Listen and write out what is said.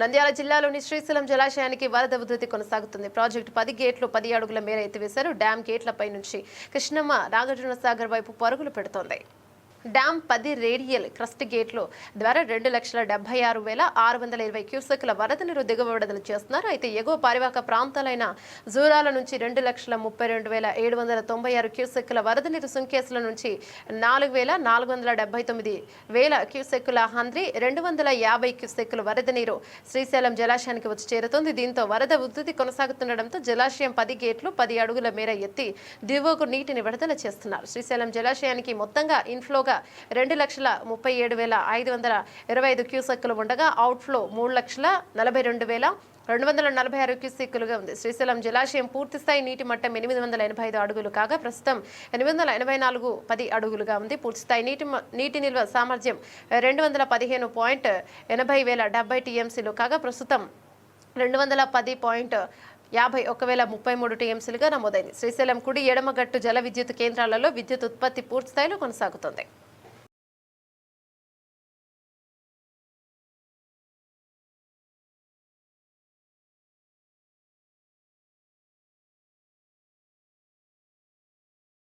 నంద్యాల జిల్లాలోని శ్రీశైలం జలాశయానికి వరద ఉధృతి కొనసాగుతుంది. ప్రాజెక్టు పది గేట్లు పది అడుగుల మేర ఎత్తివేశారు. డ్యాం గేట్లపై నుంచి కృష్ణమ్మ నాగార్జున సాగర్ వైపు పరుగులు పెడుతోంది. డ్యామ్ పది రేడియల్ క్రస్ట్ గేట్లు ద్వారా రెండు లక్షల డెబ్బై ఆరు వేల ఆరు వందల ఇరవై క్యూసెక్ల వరద నీరు దిగువ విడుదల చేస్తున్నారు. అయితే ఎగువ పరివాహక ప్రాంతాలైన జూరాల నుంచి రెండు లక్షల ముప్పై రెండు వేల ఏడు వందల తొంభై ఆరు క్యూసెక్ల వరద నీరు సుంకేసుల నుంచి నాలుగు వేల నాలుగు వందల డెబ్బై తొమ్మిది వేల క్యూసెక్కుల హంద్రి రెండు వందల యాభై క్యూసెక్కుల వరద నీరు శ్రీశైలం జలాశయానికి వచ్చి చేరుతుంది. దీంతో వరద ఉధృతి కొనసాగుతుండటంతో జలాశయం పది గేట్లు పది అడుగుల మేర ఎత్తి దిగువకు నీటిని విడుదల చేస్తున్నారు. శ్రీశైలం జలాశయానికి మొత్తంగా ఇన్ఫ్లోగా రెండు లక్షల ముప్పై ఏడు వేల ఐదు వందల ఇరవై ఐదు క్యూసెక్కులు ఉండగా అవుట్ఫ్లో మూడు లక్షల నలభై రెండు వేల రెండు వందల నలభై ఆరు క్యూసెక్కులుగా ఉంది. శ్రీశైలం జలాశయం పూర్తిస్థాయి నీటి మట్టం ఎనిమిది వందల ఎనభై ఐదు అడుగులు కాగా ప్రస్తుతం ఎనిమిది వందల ఎనభై నాలుగు పది అడుగులుగా ఉంది. పూర్తిస్థాయి నీటి నీటి నిల్వ సామర్థ్యం రెండు వందల పదిహేను పాయింట్ ఎనభై వేల డెబ్బై టీఎంసీలు కాగా ప్రస్తుతం రెండు వందల పది పాయింట్ యాభై ఒక వేల ముప్పై మూడు టీఎంసీలుగా నమోదైంది. శ్రీశైలం కుడి ఎడమగట్టు జల విద్యుత్ కేంద్రాలలో విద్యుత్ ఉత్పత్తి పూర్తి స్థాయిలో కొనసాగుతోంది.